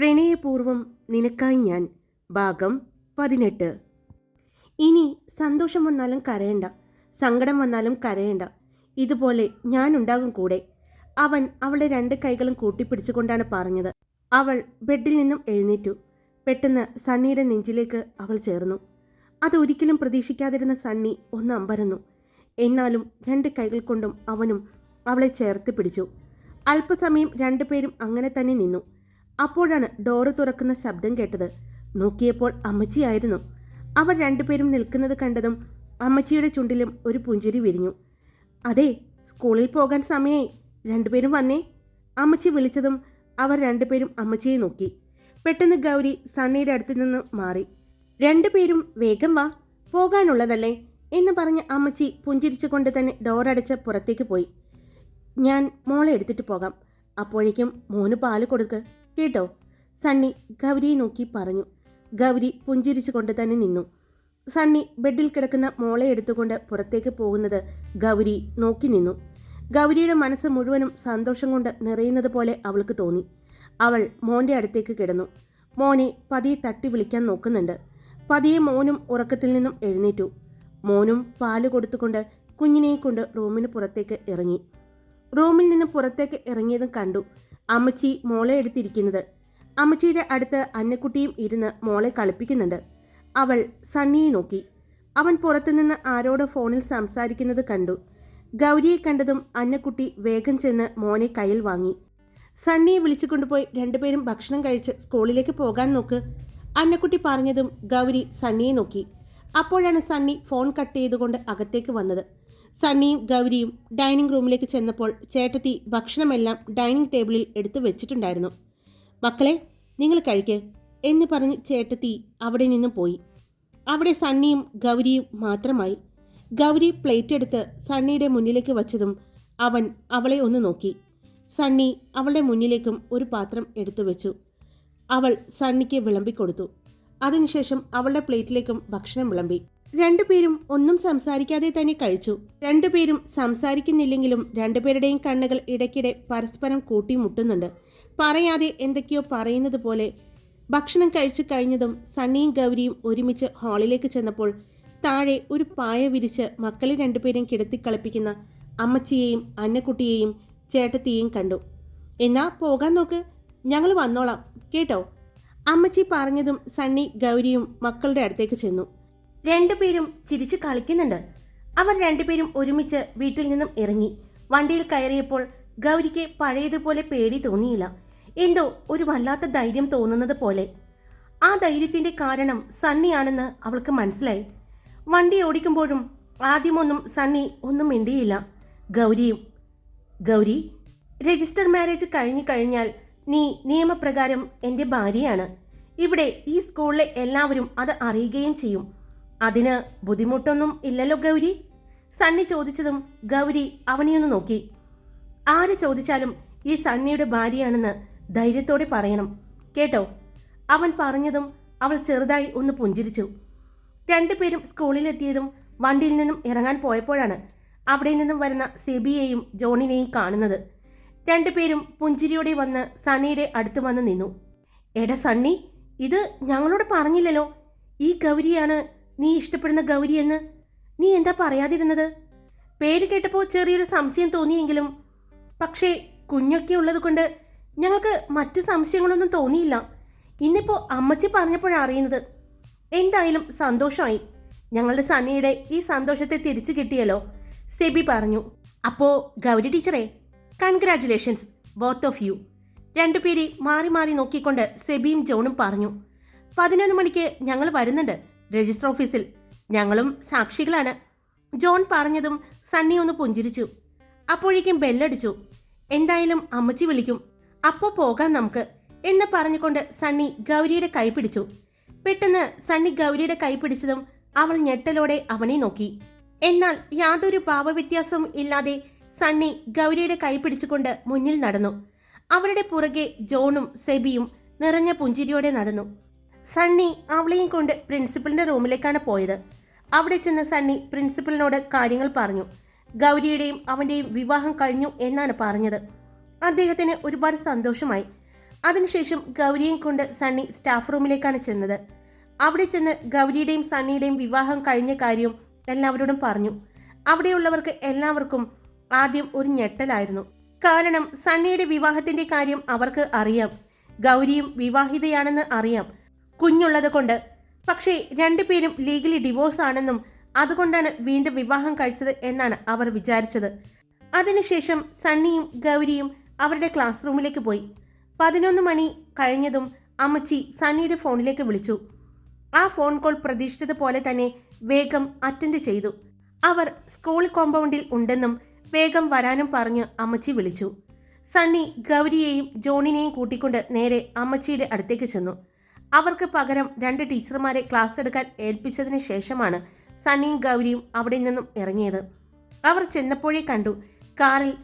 പ്രണയപൂർവം നിനക്കായി ഞാൻ. ഭാഗം പതിനെട്ട്. ഇനി സന്തോഷം വന്നാലും കരയണ്ട. സങ്കടം വന്നാലും കരയണ്ട. ഇതുപോലെ ഞാനുണ്ടാകും കൂടെ. അവൻ അവളുടെ രണ്ട് കൈകളും കൂട്ടിപ്പിടിച്ചുകൊണ്ടാണ് പറഞ്ഞത്. അവൾ ബെഡിൽ നിന്നും എഴുന്നേറ്റു. പെട്ടെന്ന് സണ്ണിയുടെ നെഞ്ചിലേക്ക് അവൾ ചേർന്നു. അതൊരിക്കലും പ്രതീക്ഷിക്കാതിരുന്ന സണ്ണി ഒന്ന് അമ്പരന്നു. എന്നാലും രണ്ട് കൈകൾ കൊണ്ടും അവനും അവളെ ചേർത്ത് പിടിച്ചു. അല്പസമയം രണ്ടുപേരും അങ്ങനെ തന്നെ നിന്നു. അപ്പോഴാണ് ഡോറ് തുറക്കുന്ന ശബ്ദം കേട്ടത്. നോക്കിയപ്പോൾ അമ്മച്ചിയായിരുന്നു അവർ രണ്ടുപേരും നിൽക്കുന്നത് കണ്ടതും അമ്മച്ചിയുടെ ചുണ്ടിലും ഒരു പുഞ്ചിരി വിരിഞ്ഞു. അതെ സ്കൂളിൽ പോകാൻ സമയമായി രണ്ടുപേരും വന്നേ. അമ്മച്ചി വിളിച്ചതും അവർ രണ്ടുപേരും അമ്മച്ചിയെ നോക്കി. പെട്ടെന്ന് ഗൗരി സണ്ണിയുടെ അടുത്ത് നിന്ന് മാറി. രണ്ടുപേരും വേഗം വാ. പോകാനുള്ളതല്ലേ? എന്ന് പറഞ്ഞ് അമ്മച്ചി പുഞ്ചിരിച്ചുകൊണ്ട് തന്നെ ഡോറടച്ച് പുറത്തേക്ക് പോയി. ഞാൻ മോളെ എടുത്തിട്ട് പോകാം. അപ്പോഴേക്കും മോന് പാൽ കൊടുക്ക്. കേട്ടോ. സണ്ണി ഗൗരിയെ നോക്കി പറഞ്ഞു. ഗൗരി പുഞ്ചിരിച്ചുകൊണ്ട് തന്നെ നിന്നു. സണ്ണി ബെഡിൽ കിടക്കുന്ന മോളെ എടുത്തുകൊണ്ട് പുറത്തേക്ക് പോകുന്നത് ഗൗരി നോക്കി നിന്നു. ഗൗരിയുടെ മനസ്സ് മുഴുവനും സന്തോഷം കൊണ്ട് നിറയുന്നത് പോലെ അവൾക്ക് തോന്നി. അവൾ മോന്റെ അടുത്തേക്ക് കിടന്നു. മോനെ പതിയെ തട്ടി വിളിക്കാൻ നോക്കുന്നുണ്ട്. പതിയെ മോനും ഉറക്കത്തിൽ നിന്നും എഴുന്നേറ്റു. മോനും പാൽ കൊടുത്തുകൊണ്ട് കുഞ്ഞിനെ കൊണ്ട് റൂമിന് പുറത്തേക്ക് ഇറങ്ങി. റൂമിൽ നിന്ന് പുറത്തേക്ക് ഇറങ്ങിയതും കണ്ടു. അമ്മച്ചി മോളെ എടുത്തിരിക്കുന്നത്. അമ്മച്ചിയുടെ അടുത്ത് അന്നക്കുട്ടിയും ഇരുന്ന് മോളെ കളിപ്പിക്കുന്നുണ്ട്. അവൾ സണ്ണിയെ നോക്കി. അവൻ പുറത്തുനിന്ന് ആരോട് ഫോണിൽ സംസാരിക്കുന്നത് കണ്ടു. ഗൗരിയെ കണ്ടതും അന്നക്കുട്ടി വേഗം ചെന്ന് മോനെ കയ്യിൽ വാങ്ങി. സണ്ണിയെ വിളിച്ചു കൊണ്ടുപോയി രണ്ടുപേരും ഭക്ഷണം കഴിച്ച് സ്കൂളിലേക്ക് പോകാൻ നോക്ക്. അന്നക്കുട്ടി പറഞ്ഞതും ഗൗരി സണ്ണിയെ നോക്കി. അപ്പോഴാണ് സണ്ണി ഫോൺ കട്ട് ചെയ്തുകൊണ്ട് അകത്തേക്ക് വന്നത്. സണ്ണിയും ഗൗരിയും ഡൈനിങ് റൂമിലേക്ക് ചെന്നപ്പോൾ ചേട്ടത്തി ഭക്ഷണമെല്ലാം ഡൈനിങ് ടേബിളിൽ എടുത്തു വെച്ചിട്ടുണ്ടായിരുന്നു. മക്കളെ നിങ്ങൾ കഴിക്ക് എന്ന് പറഞ്ഞ് ചേട്ടത്തി അവിടെ നിന്നും പോയി. അവിടെ സണ്ണിയും ഗൗരിയും മാത്രമായി. ഗൗരി പ്ലേറ്റ് എടുത്ത് സണ്ണിയുടെ മുന്നിലേക്ക് വച്ചതും അവൻ അവളെ ഒന്ന് നോക്കി. സണ്ണി അവളുടെ മുന്നിലേക്കും ഒരു പാത്രം എടുത്തു വെച്ചു. അവൾ സണ്ണിക്ക് വിളമ്പിക്കൊടുത്തു അതിനുശേഷം അവളുടെ പ്ലേറ്റിലേക്കും ഭക്ഷണം വിളമ്പി. രണ്ടുപേരും ഒന്നും സംസാരിക്കാതെ തന്നെ കഴിച്ചു. രണ്ടുപേരും സംസാരിക്കുന്നില്ലെങ്കിലും രണ്ടുപേരുടെയും കണ്ണുകൾ ഇടയ്ക്കിടെ പരസ്പരം കൂട്ടിമുട്ടുന്നുണ്ട്. പറയാതെ എന്തൊക്കെയോ പറയുന്നത് പോലെ ഭക്ഷണം കഴിച്ചു കഴിഞ്ഞതും സണ്ണിയും ഗൗരിയും ഒരുമിച്ച് ഹാളിലേക്ക് ചെന്നപ്പോൾ താഴെ ഒരു പായ വിരിച്ച് മക്കളെ കിടത്തി കളിപ്പിക്കുന്ന അമ്മച്ചിയെയും അന്നക്കുട്ടിയെയും ചേട്ടത്തിയെയും കണ്ടു. എന്നാ പോകാൻ നോക്ക്. ഞങ്ങൾ വന്നോളാം. കേട്ടോ? അമ്മച്ചി പറഞ്ഞതും സണ്ണി ഗൗരിയും മക്കളുടെ അടുത്തേക്ക് ചെന്നു. രണ്ടുപേരും ചിരിച്ചു കളിക്കുന്നുണ്ട്. അവർ രണ്ടുപേരും ഒരുമിച്ച് വീട്ടിൽ നിന്നും ഇറങ്ങി. വണ്ടിയിൽ കയറിയപ്പോൾ ഗൗരിക്ക് പഴയതുപോലെ പേടി തോന്നിയില്ല. എന്തോ ഒരു വല്ലാത്ത ധൈര്യം തോന്നുന്നത് പോലെ. ആ ധൈര്യത്തിന്റെ കാരണം സണ്ണിയാണെന്ന് അവൾക്ക് മനസ്സിലായി. വണ്ടി ഓടിക്കുമ്പോഴും ആദ്യമൊന്നും സണ്ണി ഒന്നും മിണ്ടിയില്ല. ഗൗരിയും ഗൗരി രജിസ്റ്റർ മാരേജ് കഴിഞ്ഞു കഴിഞ്ഞാൽ നീ നിയമപ്രകാരം എന്റെ ഭാര്യയാണ്. ഇവിടെ ഈ സ്കൂളിലെ എല്ലാവരും അത് അറിയുകയും ചെയ്യും. അതിന് ബുദ്ധിമുട്ടൊന്നും ഇല്ലല്ലോ ഗൗരി? സണ്ണി ചോദിച്ചതും ഗൗരി അവനെയൊന്ന് നോക്കി. ആര് ചോദിച്ചാലും ഈ സണ്ണിയുടെ ഭാര്യയാണെന്ന് ധൈര്യത്തോടെ പറയണം. കേട്ടോ? അവൻ പറഞ്ഞതും അവൾ ചെറുതായി ഒന്ന് പുഞ്ചിരിച്ചു. രണ്ടുപേരും സ്കൂളിലെത്തിയതും വണ്ടിയിൽ നിന്നും ഇറങ്ങാൻ പോയപ്പോഴാണ് അവിടെ നിന്നും വരുന്ന സെബിയെയും ജോണിനെയും കാണുന്നത്. രണ്ടുപേരും പുഞ്ചിരിയോടെ വന്ന് സണ്ണിയുടെ അടുത്ത് വന്ന് നിന്നു. എടാ സണ്ണി ഇത് ഞങ്ങളോട് പറഞ്ഞില്ലല്ലോ. ഈ ഗൗരിയാണ് നീ ഇഷ്ടപ്പെടുന്ന ഗൗരി എന്ന്? നീ എന്താ പറയാതിരുന്നത്? പേര് കേട്ടപ്പോൾ ചെറിയൊരു സംശയം തോന്നിയെങ്കിലും പക്ഷേ കുഞ്ഞൊക്കെ ഉള്ളത് കൊണ്ട് ഞങ്ങൾക്ക് മറ്റു സംശയങ്ങളൊന്നും തോന്നിയില്ല. ഇന്നിപ്പോൾ അമ്മച്ചി പറഞ്ഞപ്പോഴാണ് അറിയുന്നത്. എന്തായാലും സന്തോഷമായി. ഞങ്ങളുടെ സണ്ണിയുടെ ഈ സന്തോഷത്തെ തിരിച്ചു കിട്ടിയല്ലോ സെബി പറഞ്ഞു. അപ്പോൾ ഗൗരി ടീച്ചറെ കൺഗ്രാറ്റുലേഷൻസ് ബോത്ത് ഓഫ് യു. രണ്ടുപേരെ മാറി മാറി നോക്കിക്കൊണ്ട് സെബിയും ജോണും പറഞ്ഞു. പതിനൊന്ന് മണിക്ക് ഞങ്ങൾ വരുന്നുണ്ട്. രജിസ്റ്റർ ഓഫീസിൽ ഞങ്ങളും സാക്ഷികളാണ്. ജോൺ പറഞ്ഞതും സണ്ണി ഒന്ന് പുഞ്ചിരിച്ചു. അപ്പോഴേക്കും ബെല്ലടിച്ചു. എന്തായാലും അമ്മച്ചി വിളിക്കും. അപ്പോൾ പോകാം നമുക്ക് എന്ന് പറഞ്ഞുകൊണ്ട് സണ്ണി ഗൗരിയുടെ കൈ പിടിച്ചു. പെട്ടെന്ന് സണ്ണി ഗൗരിയുടെ കൈ പിടിച്ചതും അവൾ ഞെട്ടലോടെ അവനെ നോക്കി. എന്നാൽ യാതൊരു ഭാവവ്യത്യാസവും ഇല്ലാതെ സണ്ണി ഗൗരിയുടെ കൈ പിടിച്ചുകൊണ്ട് മുന്നിൽ നടന്നു. അവരുടെ പുറകെ ജോണും സെബിയും നിറഞ്ഞ പുഞ്ചിരിയോടെ നടന്നു. സണ്ണി അവളെയും കൊണ്ട് പ്രിൻസിപ്പലിന്റെ റൂമിലേക്കാണ് പോയത്. അവിടെ ചെന്ന് സണ്ണി പ്രിൻസിപ്പലിനോട് കാര്യങ്ങൾ പറഞ്ഞു. ഗൗരിയുടെയും അവന്റെയും വിവാഹം കഴിഞ്ഞു എന്നാണ് പറഞ്ഞത്. അദ്ദേഹത്തിന് ഒരുപാട് സന്തോഷമായി. അതിനുശേഷം ഗൗരിയെയും കൊണ്ട് സണ്ണി സ്റ്റാഫ് റൂമിലേക്കാണ് ചെന്നത്. അവിടെ ചെന്ന് ഗൗരിയുടെയും സണ്ണിയുടെയും വിവാഹം കഴിഞ്ഞ കാര്യവും എല്ലാവരോടും പറഞ്ഞു. അവിടെയുള്ളവർക്ക് എല്ലാവർക്കും ആദ്യം ഒരു ഞെട്ടലായിരുന്നു. കാരണം സണ്ണിയുടെ വിവാഹത്തിന്റെ കാര്യം അവർക്ക് അറിയാം. ഗൗരിയും വിവാഹിതയാണെന്ന് അറിയാം. കുഞ്ഞുള്ളത് കൊണ്ട്. പക്ഷേ രണ്ടുപേരും ലീഗലി ഡിവോഴ്സ് ആണെന്നും അതുകൊണ്ടാണ് വീണ്ടും വിവാഹം കഴിച്ചത് എന്നാണ് അവർ വിചാരിച്ചത്. അതിനുശേഷം സണ്ണിയും ഗൗരിയും അവരുടെ ക്ലാസ് റൂമിലേക്ക് പോയി. പതിനൊന്ന് മണി കഴിഞ്ഞതും അമ്മച്ചി സണ്ണിയുടെ ഫോണിലേക്ക് വിളിച്ചു. ആ ഫോൺ കോൾ പ്രതീക്ഷിച്ചതുപോലെ തന്നെ വേഗം അറ്റൻഡ് ചെയ്തു. അവർ സ്കൂൾ കോമ്പൗണ്ടിൽ ഉണ്ടെന്നും വേഗം വരാനും പറഞ്ഞ് അമ്മച്ചി വിളിച്ചു. സണ്ണി ഗൗരിയെയും ജോണിനെയും കൂട്ടിക്കൊണ്ട് നേരെ അമ്മച്ചിയുടെ അടുത്തേക്ക് ചെന്നു. അവർക്ക് പകരം രണ്ട് ടീച്ചർമാരെ ക്ലാസ് എടുക്കാൻ ഏൽപ്പിച്ചതിന് ശേഷമാണ് സണ്ണിയും ഗൗരിയും അവിടെ നിന്നും ഇറങ്ങിയത്. അവർ ചെന്നപ്പോഴേ കണ്ടു കാറിൽ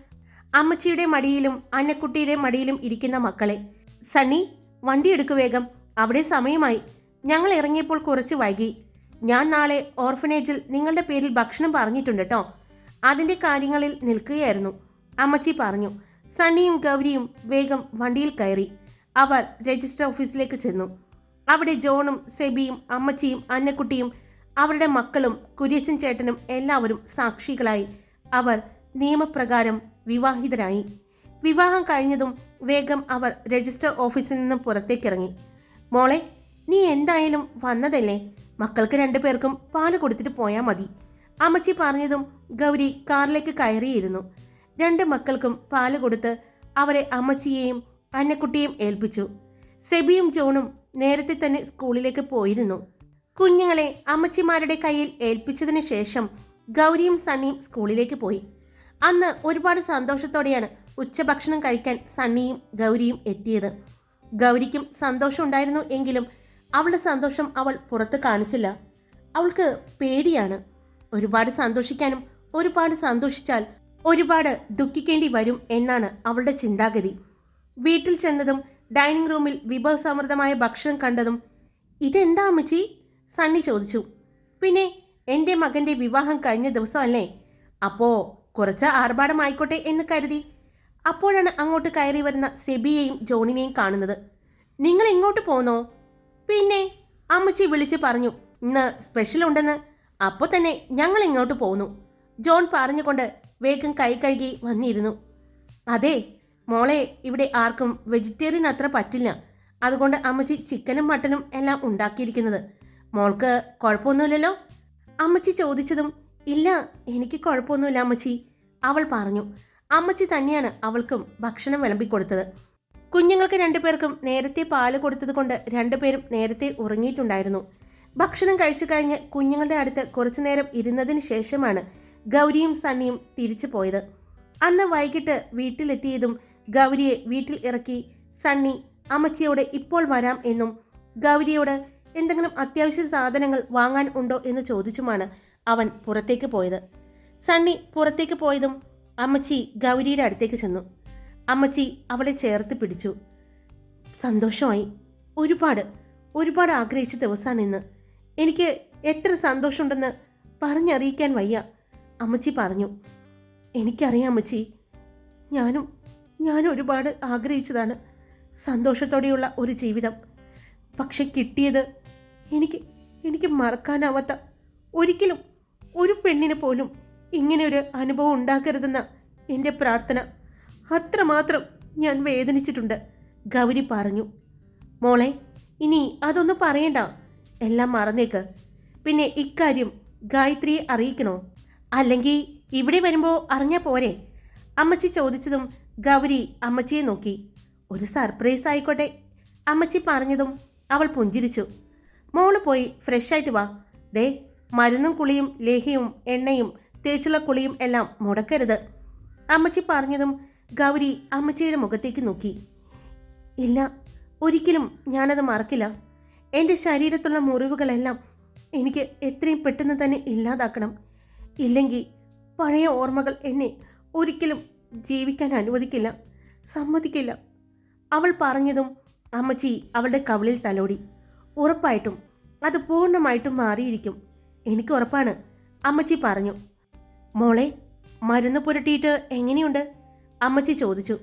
അമ്മച്ചിയുടെ മടിയിലും അന്നക്കുട്ടിയുടെ മടിയിലും ഇരിക്കുന്ന മക്കളെ. സണ്ണി വണ്ടി എടുക്കു വേഗം. അവിടെ സമയമായി. ഞങ്ങൾ ഇറങ്ങിയപ്പോൾ കുറച്ച് വൈകി. ഞാൻ നാളെ ഓർഫനേജിൽ നിങ്ങളുടെ പേരിൽ ഭക്ഷണം പറഞ്ഞിട്ടുണ്ട് കേട്ടോ അതിന്റെ കാര്യങ്ങളിൽ നിൽക്കുകയായിരുന്നു. അമ്മച്ചി പറഞ്ഞു. സണ്ണിയും ഗൗരിയും വേഗം വണ്ടിയിൽ കയറി. അവർ രജിസ്റ്റർ ഓഫീസിലേക്ക് ചെന്നു. അവിടെ ജോണും സെബിയും അമ്മച്ചിയും അന്നക്കുട്ടിയും അവരുടെ മക്കളും കുര്യച്ചൻ ചേട്ടനും എല്ലാവരും സാക്ഷികളായി. അവർ നിയമപ്രകാരം വിവാഹിതരായി. വിവാഹം കഴിഞ്ഞതും വേഗം അവർ രജിസ്റ്റർ ഓഫീസിൽ നിന്നും പുറത്തേക്കിറങ്ങി. മോളെ നീ എന്തായാലും വന്നതല്ലേ? മക്കൾക്ക് രണ്ടുപേർക്കും പാൽ കൊടുത്തിട്ട് പോയാൽ മതി. അമ്മച്ചി പറഞ്ഞതും ഗൗരി കാറിലേക്ക് കയറിയിരുന്നു. രണ്ട് മക്കൾക്കും പാൽ കൊടുത്ത് അവരെ അമ്മച്ചിയെയും അന്നക്കുട്ടിയെയും ഏൽപ്പിച്ചു. സെബിയും ജോണും നേരത്തെ തന്നെ സ്കൂളിലേക്ക് പോയിരുന്നു. കുഞ്ഞുങ്ങളെ അമ്മച്ചിമാരുടെ കയ്യിൽ ഏൽപ്പിച്ചതിന് ശേഷം ഗൗരിയും സണ്ണിയും സ്കൂളിലേക്ക് പോയി. അന്ന് ഒരുപാട് സന്തോഷത്തോടെയാണ് ഉച്ചഭക്ഷണം കഴിക്കാൻ സണ്ണിയും ഗൗരിയും എത്തിയത്. ഗൗരിക്കും സന്തോഷം ഉണ്ടായിരുന്നു എങ്കിലും അവളുടെ സന്തോഷം അവൾ പുറത്ത് കാണിച്ചില്ല. അവൾക്ക് പേടിയാണ്. ഒരുപാട് സന്തോഷിക്കാനും ഒരുപാട് സന്തോഷിച്ചാൽ ഒരുപാട് ദുഃഖിക്കേണ്ടി വരും എന്നാണ് അവളുടെ ചിന്താഗതി. വീട്ടിൽ ചെന്നതും ഡൈനിങ് റൂമിൽ വിഭവസമൃദ്ധമായ ഭക്ഷണം കണ്ടതും ഇതെന്താ അമ്മച്ചി? സണ്ണി ചോദിച്ചു. പിന്നെ എന്റെ മകന്റെ വിവാഹം കഴിഞ്ഞ ദിവസമല്ലേ? അപ്പോൾ കുറച്ച് ആർഭാടമായിക്കോട്ടെ എന്ന് കരുതി. അപ്പോഴാണ് അങ്ങോട്ട് കയറി വരുന്ന സെബിയെയും ജോണിനെയും കാണുന്നത്. നിങ്ങൾ എങ്ങോട്ട് പോന്നോ? പിന്നെ അമ്മച്ചി വിളിച്ച് പറഞ്ഞു. ഇന്ന് സ്പെഷ്യൽ ഉണ്ടെന്ന്. അപ്പോൾ തന്നെ ഞങ്ങൾ ഇങ്ങോട്ട് പോന്നു. ജോൺ പറഞ്ഞുകൊണ്ട് വേഗം കൈ കഴുകി വന്നിരുന്നു. അതെ മോളെ ഇവിടെ ആർക്കും വെജിറ്റേറിയൻ അത്ര പറ്റില്ല. അതുകൊണ്ട് അമ്മച്ചി ചിക്കനും മട്ടനും എല്ലാം ഉണ്ടാക്കിയിരിക്കുന്നത്. മോൾക്ക് കുഴപ്പമൊന്നുമില്ലല്ലോ? അമ്മച്ചി ചോദിച്ചതും ഇല്ല എനിക്ക് കുഴപ്പമൊന്നുമില്ല അമ്മച്ചി. അവൾ പറഞ്ഞു. അമ്മച്ചി തന്നെയാണ് അവൾക്കും ഭക്ഷണം വിളമ്പിക്കൊടുത്തത്. കുഞ്ഞുങ്ങൾക്ക് രണ്ടുപേർക്കും നേരത്തെ പാൽ കൊടുത്തത് കൊണ്ട് രണ്ടുപേരും നേരത്തെ ഉറങ്ങിയിട്ടുണ്ടായിരുന്നു. ഭക്ഷണം കഴിച്ചു കഴിഞ്ഞ് കുഞ്ഞുങ്ങളുടെ അടുത്ത് കുറച്ചു നേരം ഇരുന്നതിന് ശേഷമാണ് ഗൗരിയും സണ്ണിയും തിരിച്ചു പോയത്. അന്ന് വൈകിട്ട് വീട്ടിലെത്തിയതും ഗൗരിയെ വീട്ടിൽ ഇറക്കി സണ്ണി അമ്മച്ചിയോട് ഇപ്പോൾ വരാം എന്നും ഗൗരിയോട് എന്തെങ്കിലും അത്യാവശ്യ സാധനങ്ങൾ വാങ്ങാൻ ഉണ്ടോ എന്ന് ചോദിച്ചുമാണ് അവൻ പുറത്തേക്ക് പോയത്. സണ്ണി പുറത്തേക്ക് പോയതും അമ്മച്ചി ഗൗരിയുടെ അടുത്തേക്ക് ചെന്നു. അമ്മച്ചി അവളെ ചേർത്ത് പിടിച്ചു. സന്തോഷമായി. ഒരുപാട് ഒരുപാട് ആഗ്രഹിച്ച ദിവസമാണ് ഇന്ന്. എനിക്ക് എത്ര സന്തോഷമുണ്ടെന്ന് പറഞ്ഞറിയിക്കാൻ വയ്യ. അമ്മച്ചി പറഞ്ഞു. എനിക്കറിയാം അമ്മച്ചി. ഞാനും ഞാൻ ഒരുപാട് ആഗ്രഹിച്ചതാണ് സന്തോഷത്തോടെയുള്ള ഒരു ജീവിതം. പക്ഷെ കിട്ടിയത് എനിക്ക് എനിക്ക് മറക്കാനാവാത്ത ഒരിക്കലും ഒരു പെണ്ണിന് പോലും ഇങ്ങനെ ഒരു അനുഭവം ഉണ്ടാക്കരുതെന്ന എന്റെ പ്രാർത്ഥന അത്രമാത്രം ഞാൻ വേദനിച്ചിട്ടുണ്ട് ഗൗരി പറഞ്ഞു. മോളെ ഇനി അതൊന്നും പറയണ്ട. എല്ലാം മറന്നേക്ക്. പിന്നെ ഇക്കാര്യം ഗായത്രിയെ അറിയിക്കണോ? അല്ലെങ്കിൽ ഇവിടെ വരുമ്പോൾ അറിഞ്ഞാൽ പോരെ? അമ്മച്ചി ചോദിച്ചതും ഗൗരി അമ്മച്ചിയെ നോക്കി. ഒരു സർപ്രൈസ് ആയിക്കോട്ടെ അമ്മച്ചി പറഞ്ഞതും അവൾ പുഞ്ചിരിച്ചു. മോൾ പോയി ഫ്രഷ് ആയിട്ട് വാ. ദേ മരുന്നും കുളിയും ലേഹ്യവും എണ്ണയും തേച്ചുള്ള കുളിയും എല്ലാം മുടക്കരുത്. അമ്മച്ചി പറഞ്ഞതും ഗൗരി അമ്മച്ചിയുടെ മുഖത്തേക്ക് നോക്കി. ഇല്ല ഒരിക്കലും ഞാനത് മറക്കില്ല. എന്റെ ശരീരത്തുള്ള മുറിവുകളെല്ലാം എനിക്ക് എത്രയും പെട്ടെന്ന് തന്നെ ഇല്ലാതാക്കണം. ഇല്ലെങ്കിൽ പഴയ ഓർമ്മകൾ എന്നെ ഒരിക്കലും ജീവിക്കാൻ അനുവദിക്കില്ല സമ്മതിക്കില്ല. അവൾ പറഞ്ഞതും അമ്മച്ചി അവളുടെ കവിളിൽ തലോടി. ഉറപ്പായിട്ടും അത് പൂർണമായിട്ടും മാറിയിരിക്കും. എനിക്ക് ഉറപ്പാണ് അമ്മച്ചി പറഞ്ഞു. മോളെ മരുന്ന് പുരട്ടിയിട്ട് എങ്ങനെയുണ്ട്? അമ്മച്ചി ചോദിച്ചു.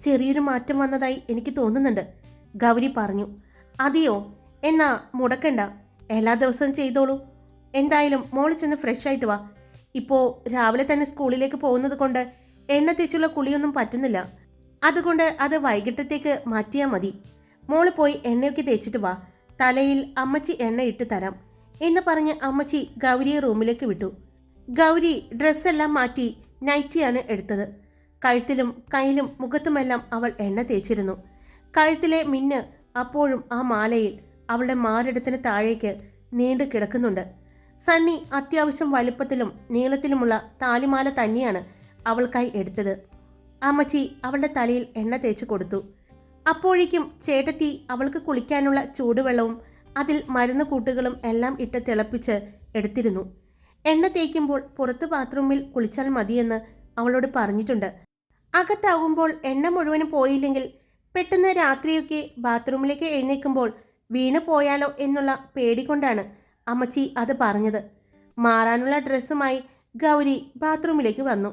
ചെറിയൊരു മാറ്റം വന്നതായി എനിക്ക് തോന്നുന്നുണ്ട് ഗൗരി പറഞ്ഞു. അതെയോ? എന്നാ മുടക്കണ്ട. എല്ലാ ദിവസവും ചെയ്തോളൂ. എന്തായാലും മോൾ ചെന്ന് ഫ്രഷ് ആയിട്ട് വാ. ഇപ്പോൾ രാവിലെ തന്നെ സ്കൂളിലേക്ക് പോകുന്നത് കൊണ്ട് എണ്ണ തേച്ചുള്ള കുളിയൊന്നും പറ്റുന്നില്ല. അതുകൊണ്ട് അത് വൈകിട്ടത്തേക്ക് മാറ്റിയാൽ മതി. മോൾ പോയി എണ്ണയൊക്കെ തേച്ചിട്ട് വാ. തലയിൽ അമ്മച്ചി എണ്ണ ഇട്ട് തരാം എന്ന് പറഞ്ഞ് അമ്മച്ചി ഗൗരിയെ റൂമിലേക്ക് വിട്ടു. ഗൗരി ഡ്രസ്സെല്ലാം മാറ്റി നൈറ്റിയാണ് എടുത്തത്. കഴുത്തിലും കയ്യിലും മുഖത്തുമെല്ലാം അവൾ എണ്ണ തേച്ചിരുന്നു. കഴുത്തിലെ മിന്ന് അപ്പോഴും ആ മാലയിൽ അവളുടെ മാരടത്തിന് താഴേക്ക് നീണ്ടു കിടക്കുന്നുണ്ട്. സണ്ണി അത്യാവശ്യം വലുപ്പത്തിലും നീളത്തിലുമുള്ള താലിമാല തന്നെയാണ് അവൾക്കായി എടുത്തത്. അമ്മച്ചി അവളുടെ തലയിൽ എണ്ണ തേച്ച് കൊടുത്തു. അപ്പോഴേക്കും ചേട്ടത്തി അവൾക്ക് കുളിക്കാനുള്ള ചൂടുവെള്ളവും അതിൽ മരുന്ന് കൂട്ടുകളും എല്ലാം ഇട്ട് തിളപ്പിച്ച് എടുത്തിരുന്നു. എണ്ണ തേക്കുമ്പോൾ പുറത്ത് ബാത്റൂമിൽ കുളിച്ചാൽ മതിയെന്ന് അവളോട് പറഞ്ഞിട്ടുണ്ട്. അകത്താകുമ്പോൾ എണ്ണ മുഴുവനും പോയില്ലെങ്കിൽ പെട്ടെന്ന് രാത്രിയൊക്കെ ബാത്റൂമിലേക്ക് എഴുന്നേൽക്കുമ്പോൾ വീണു പോയാലോ എന്നുള്ള പേടി കൊണ്ടാണ് അമ്മച്ചി അത് പറഞ്ഞത്. മാറാനുള്ള ഡ്രസ്സുമായി ഗൗരി ബാത്റൂമിലേക്ക് വന്നു.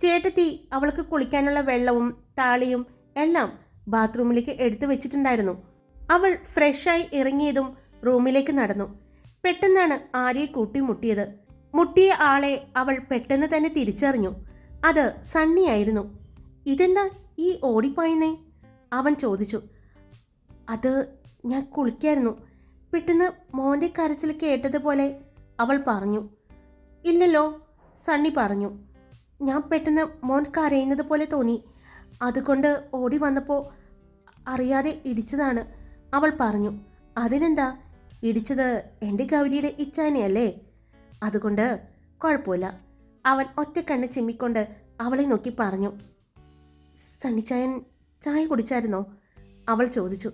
ചേട്ടത്തി അവൾക്ക് കുളിക്കാനുള്ള വെള്ളവും താളിയും എല്ലാം ബാത്റൂമിലേക്ക് എടുത്തു വെച്ചിട്ടുണ്ടായിരുന്നു. അവൾ ഫ്രഷായി ഇറങ്ങിയതും റൂമിലേക്ക് നടന്നു. പെട്ടെന്നാണ് ആര്യയെ കൂട്ടിമുട്ടിയത്. മുട്ടിയ ആളെ അവൾ പെട്ടെന്ന് തന്നെ തിരിച്ചറിഞ്ഞു. അത് സണ്ണിയായിരുന്നു ഇതെന്താ ഈ ഓടിപ്പോയെന്നേ? അവൻ ചോദിച്ചു. അത് ഞാൻ കുളിക്കായിരുന്നു. പെട്ടെന്ന് മോന്റെ കരച്ചിൽ കേട്ടതുപോലെ അവൾ പറഞ്ഞു. ഇല്ലല്ലോ സണ്ണി പറഞ്ഞു. ഞാൻ പെട്ടെന്ന് മോൻ കരയുന്നത് പോലെ തോന്നി. അതുകൊണ്ട് ഓടി വന്നപ്പോൾ അറിയാതെ ഇടിച്ചതാണ്. അവൾ പറഞ്ഞു അതിനെന്താ? ഇടിച്ചത് എന്റെ ഗൗരിയുടെ ഇച്ഛാനയല്ലേ അതുകൊണ്ട് കുഴപ്പമില്ല. അവൻ ഒറ്റക്കണ്ണ് ചിമ്മിക്കൊണ്ട് അവളെ നോക്കി പറഞ്ഞു സണ്ണിച്ചായൻ ചായ കുടിച്ചായിരുന്നോ? അവൾ ചോദിച്ചു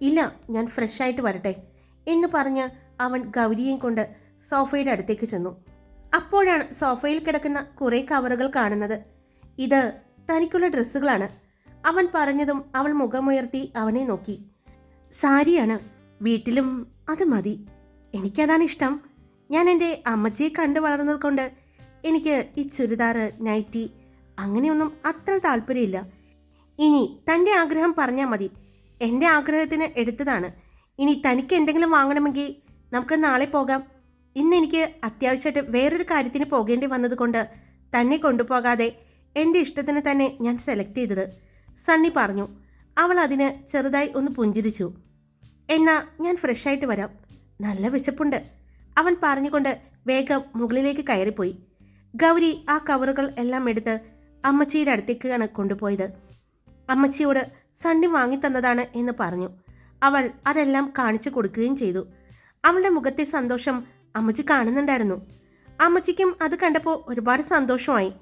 ഇല്ല ഞാൻ ഫ്രഷായിട്ട് വരട്ടെ എന്ന് പറഞ്ഞ് അവൻ ഗൗരിയെയും കൊണ്ട് സോഫയുടെ അടുത്തേക്ക് ചെന്നു. അപ്പോഴാണ് സോഫയിൽ കിടക്കുന്ന കുറെ കവറുകൾ കാണുന്നത്. ഇത് തനിക്കുള്ള ഡ്രസ്സുകളാണ്. അവൻ പറഞ്ഞതും അവൾ മുഖമുയർത്തി അവനെ നോക്കി. സാരിയാണ്. വീട്ടിലും അത് മതി. എനിക്കതാണ് ഇഷ്ടം. ഞാൻ എന്റെ അമ്മച്ചിയെ കണ്ടു വളർന്നത് കൊണ്ട് എനിക്ക് ഈ ചുരിദാറ് നൈറ്റി അങ്ങനെയൊന്നും അത്ര താല്പര്യമില്ല. ഇനി തന്റെ ആഗ്രഹം പറഞ്ഞാൽ മതി. എന്റെ ആഗ്രഹത്തിന് എടുത്തതാണ്. ഇനി തനിക്ക് എന്തെങ്കിലും വാങ്ങണമെങ്കിൽ നമുക്ക് നാളെ പോകാം. ഇന്ന് എനിക്ക് അത്യാവശ്യമായിട്ട് വേറൊരു കാര്യത്തിന് പോകേണ്ടി വന്നതുകൊണ്ട് തന്നെ കൊണ്ടുപോകാതെ എന്റെ ഇഷ്ടത്തിന് തന്നെ ഞാൻ സെലക്ട് ചെയ്തത്. സണ്ണി പറഞ്ഞു അവൾ അതിന് ചെറുതായി ഒന്ന് പുഞ്ചിരിച്ചു. എന്നാ ഞാൻ ഫ്രഷായിട്ട് വരാം. നല്ല വിശപ്പുണ്ട്. അവൻ പറഞ്ഞുകൊണ്ട് വേഗം മുകളിലേക്ക് കയറിപ്പോയി. ഗൗരി ആ കവറുകൾ എല്ലാം എടുത്ത് അമ്മച്ചിയുടെ അടുത്തേക്കാണ് കൊണ്ടുപോയത്. അമ്മച്ചിയോട് സണ്ണി വാങ്ങിത്തന്നതാണ് എന്ന് പറഞ്ഞു. അവൾ അതെല്ലാം കാണിച്ചു കൊടുക്കുകയും ചെയ്തു. അവളുടെ മുഖത്തെ സന്തോഷം അമ്മച്ചി കാണുന്നുണ്ടായിരുന്നു. അമ്മച്ചിക്കും അത് കണ്ടപ്പോൾ ഒരുപാട് സന്തോഷമായി.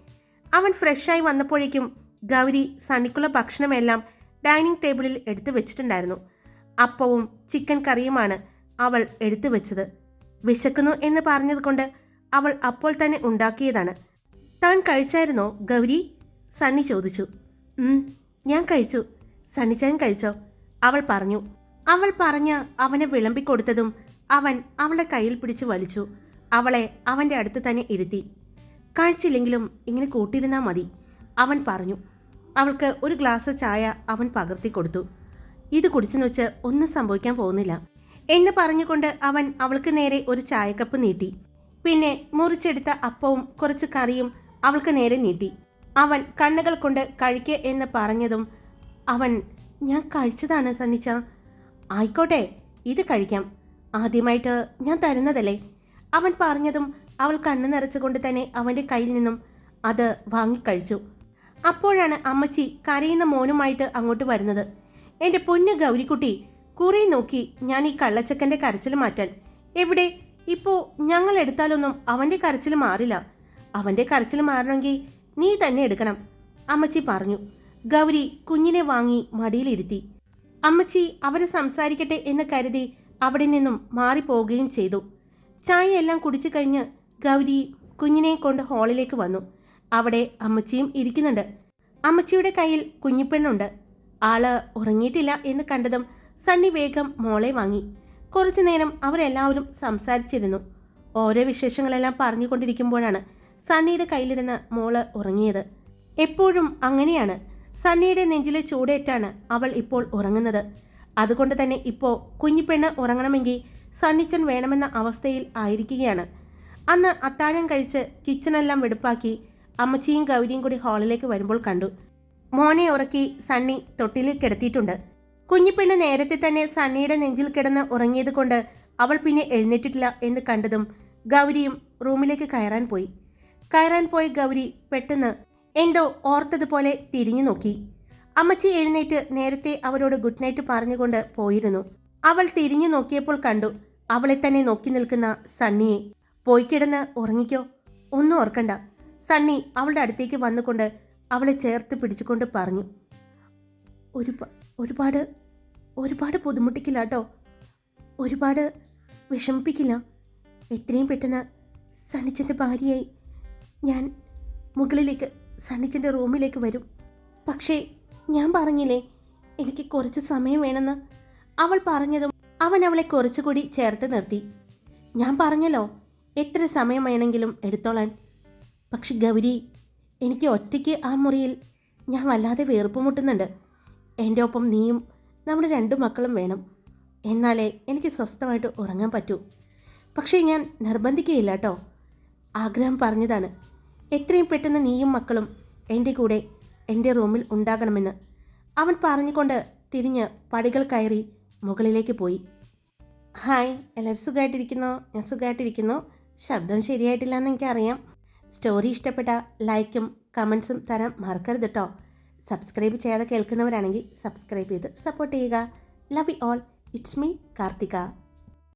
അവൻ ഫ്രഷായി വന്നപ്പോഴേക്കും ഗൗരി സണ്ണിക്കുള്ള ഭക്ഷണമെല്ലാം ഡൈനിങ് ടേബിളിൽ എടുത്തു വെച്ചിട്ടുണ്ടായിരുന്നു. അപ്പവും ചിക്കൻ കറിയുമാണ് അവൾ എടുത്തു വെച്ചത്. വിശക്കുന്നു എന്ന് പറഞ്ഞതുകൊണ്ട് അവൾ അപ്പോൾ തന്നെ ഉണ്ടാക്കിയതാണ്. താൻ കഴിച്ചായിരുന്നോ ഗൗരി? സണ്ണി ചോദിച്ചു. ഞാൻ കഴിച്ചു. സണ്ണിച്ചാൻ കഴിച്ചോ? അവൾ പറഞ്ഞു. അവൾ പറഞ്ഞ് അവനെ വിളമ്പിക്കൊടുത്തതും അവൻ അവളെ കയ്യിൽ പിടിച്ച് വലിച്ചു. അവളെ അവന്റെ അടുത്ത് തന്നെ ഇരുത്തി. കഴിച്ചില്ലെങ്കിലും ഇങ്ങനെ കൂട്ടിരുന്നാൽ മതി അവൻ പറഞ്ഞു. അവൾക്ക് ഒരു ഗ്ലാസ് ചായ അവൻ പകർത്തി കൊടുത്തു. ഇത് കുടിച്ചെന്ന് വെച്ച് ഒന്നും സംഭവിക്കാൻ പോകുന്നില്ല എന്ന് പറഞ്ഞുകൊണ്ട് അവൻ അവൾക്ക് നേരെ ഒരു ചായക്കപ്പ് നീട്ടി. പിന്നെ മുറിച്ചെടുത്ത അപ്പവും കുറച്ച് കറിയും അവൾക്ക് നേരെ നീട്ടി. അവൻ കണ്ണുകൾ കൊണ്ട് കഴിക്കുക എന്ന് പറഞ്ഞതും അവൻ ഞാൻ കഴിച്ചതാണ് സണ്ണിച്ച ആയിക്കോട്ടെ ഇത് കഴിക്കാം ആദ്യമായിട്ട് ഞാൻ തരുന്നതല്ലേ? അവൻ പറഞ്ഞതും അവൾ കണ്ണു നിറച്ചുകൊണ്ട് തന്നെ അവന്റെ കയ്യിൽ നിന്നും അത് വാങ്ങിക്കഴിച്ചു. അപ്പോഴാണ് അമ്മച്ചി കരയുന്ന മോനുമായിട്ട് അങ്ങോട്ട് വരുന്നത്. എന്റെ പൊന്നു ഗൗരിക്കുട്ടി കുറേ നോക്കി ഞാൻ ഈ കള്ളച്ചക്കന്റെ കരച്ചിൽ മാറ്റാൻ. എവിടെ? ഇപ്പോൾ ഞങ്ങൾ എടുത്താലൊന്നും അവന്റെ കരച്ചിൽ മാറില്ല. അവന്റെ കരച്ചിൽ മാറണമെങ്കിൽ നീ തന്നെ എടുക്കണം അമ്മച്ചി പറഞ്ഞു. ഗൗരി കുഞ്ഞിനെ വാങ്ങി മടിയിലിരുത്തി. അമ്മച്ചി അവരെ സംസാരിക്കട്ടെ എന്ന് കരുതി അവിടെ നിന്നും മാറിപ്പോവുകയും ചെയ്തു. ചായ എല്ലാം കുടിച്ചു കഴിഞ്ഞ് ഗൗരി കുഞ്ഞിനെ കൊണ്ട് ഹാളിലേക്ക് വന്നു. അവിടെ അമ്മച്ചിയും ഇരിക്കുന്നുണ്ട്. അമ്മച്ചിയുടെ കയ്യിൽ കുഞ്ഞിപ്പെണ്ണുണ്ട്. ആൾ ഉറങ്ങിയിട്ടില്ല എന്ന് കണ്ടതും സണ്ണി വേഗം മോളെ വാങ്ങി. കുറച്ചു നേരം അവരെല്ലാവരും സംസാരിച്ചിരുന്നു. ഓരോ വിശേഷങ്ങളെല്ലാം പറഞ്ഞുകൊണ്ടിരിക്കുമ്പോഴാണ് സണ്ണിയുടെ കയ്യിലിരുന്ന് മോൾ ഉറങ്ങിയത്. എപ്പോഴും അങ്ങനെയാണ്. സണ്ണിയുടെ നെഞ്ചിലെ ചൂടേറ്റാണ് അവൾ ഇപ്പോൾ ഉറങ്ങുന്നത്. അതുകൊണ്ട് തന്നെ ഇപ്പോൾ കുഞ്ഞിപ്പെണ്ണ് ഉറങ്ങണമെങ്കിൽ സണ്ണിച്ചൻ വേണമെന്ന അവസ്ഥയിൽ ആയിരിക്കുകയാണ്. അന്ന് അത്താഴം കഴിച്ച് കിച്ചണെല്ലാം വെടുപ്പാക്കി അമ്മച്ചിയും ഗൗരിയും കൂടി ഹാളിലേക്ക് വരുമ്പോൾ കണ്ടു. മോനെ ഉറക്കി സണ്ണി തൊട്ടിലിൽ കിടത്തിയിട്ടുണ്ട്. കുഞ്ഞിപ്പെണ്ണ് നേരത്തെ തന്നെ സണ്ണിയുടെ നെഞ്ചിൽ കിടന്ന് ഉറങ്ങിയത് കൊണ്ട് അവൾ പിന്നെ എഴുന്നേറ്റിട്ടില്ല എന്ന് കണ്ടതും ഗൗരിയും റൂമിലേക്ക് കയറാൻ പോയി. കയറാൻ പോയ ഗൗരി പെട്ടെന്ന് എന്തോ ഓർത്തതുപോലെ തിരിഞ്ഞു നോക്കി. അമ്മച്ചി എഴുന്നേറ്റ് നേരത്തെ അവരോട് ഗുഡ് നൈറ്റ് പറഞ്ഞുകൊണ്ട് പോയിരുന്നു. അവൾ തിരിഞ്ഞു നോക്കിയപ്പോൾ കണ്ടു അവളെ തന്നെ നോക്കി നിൽക്കുന്ന സണ്ണിയെ. പോയി കിടന്ന് ഉറങ്ങിക്കോ. ഒന്നും ഓർക്കണ്ട. സണ്ണി അവളുടെ അടുത്തേക്ക് വന്നുകൊണ്ട് അവളെ ചേർത്ത് പിടിച്ചുകൊണ്ട് പറഞ്ഞു. ഒരുപാ ഒരുപാട് ഒരുപാട് ബുദ്ധിമുട്ടിക്കില്ല കേട്ടോ ഒരുപാട് വിഷമിപ്പിക്കില്ല. എത്രയും പെട്ടെന്ന് സണ്ണിച്ചന്റെ ഭാര്യയായി ഞാൻ മുകളിലേക്ക് സണ്ണിച്ചന്റെ റൂമിലേക്ക് വരും. പക്ഷേ ഞാൻ പറഞ്ഞില്ലേ എനിക്ക് കുറച്ച് സമയം വേണമെന്ന്. അവൾ പറഞ്ഞതും അവൻ അവളെ കുറച്ചുകൂടി ചേർത്ത് നിർത്തി. ഞാൻ പറഞ്ഞല്ലോ എത്ര സമയം വേണമെങ്കിലും എടുത്തോളാൻ. പക്ഷെ ഗൗരി എനിക്ക് ഒറ്റയ്ക്ക് ആ മുറിയിൽ ഞാൻ വല്ലാതെ വീർപ്പ് മുട്ടുന്നുണ്ട്. എന്റെ ഒപ്പം നീയും നമ്മുടെ രണ്ടു മക്കളും വേണം. എന്നാലേ എനിക്ക് സ്വസ്ഥമായിട്ട് ഉറങ്ങാൻ പറ്റൂ. പക്ഷേ ഞാൻ നിർബന്ധിക്കുകയില്ല കേട്ടോ. ആഗ്രഹം പറഞ്ഞതാണ്. എത്രയും പെട്ടെന്ന് നീയും മക്കളും എന്റെ കൂടെ എന്റെ റൂമിൽ ഉണ്ടാകണമെന്ന് അവൻ പറഞ്ഞുകൊണ്ട് തിരിഞ്ഞ് പടികൾ കയറി മുകളിലേക്ക് പോയി. ഹായ് എല്ലാവരും സുഖമായിട്ടിരിക്കുന്നു? ഞാൻ സുഖമായിട്ടിരിക്കുന്നു. ശബ്ദം ശരിയായിട്ടില്ല എന്ന് എനിക്കറിയാം. സ്റ്റോറി ഇഷ്ടപ്പെട്ട ലൈക്കും കമൻസും തരാൻ മറക്കരുത് കേട്ടോ സബ്സ്ക്രൈബ് ചെയ്യാതെ കേൾക്കുന്നവരാണെങ്കിൽ സബ്സ്ക്രൈബ് ചെയ്ത് സപ്പോർട്ട് ചെയ്യുക. Love you all. It's me Karthika.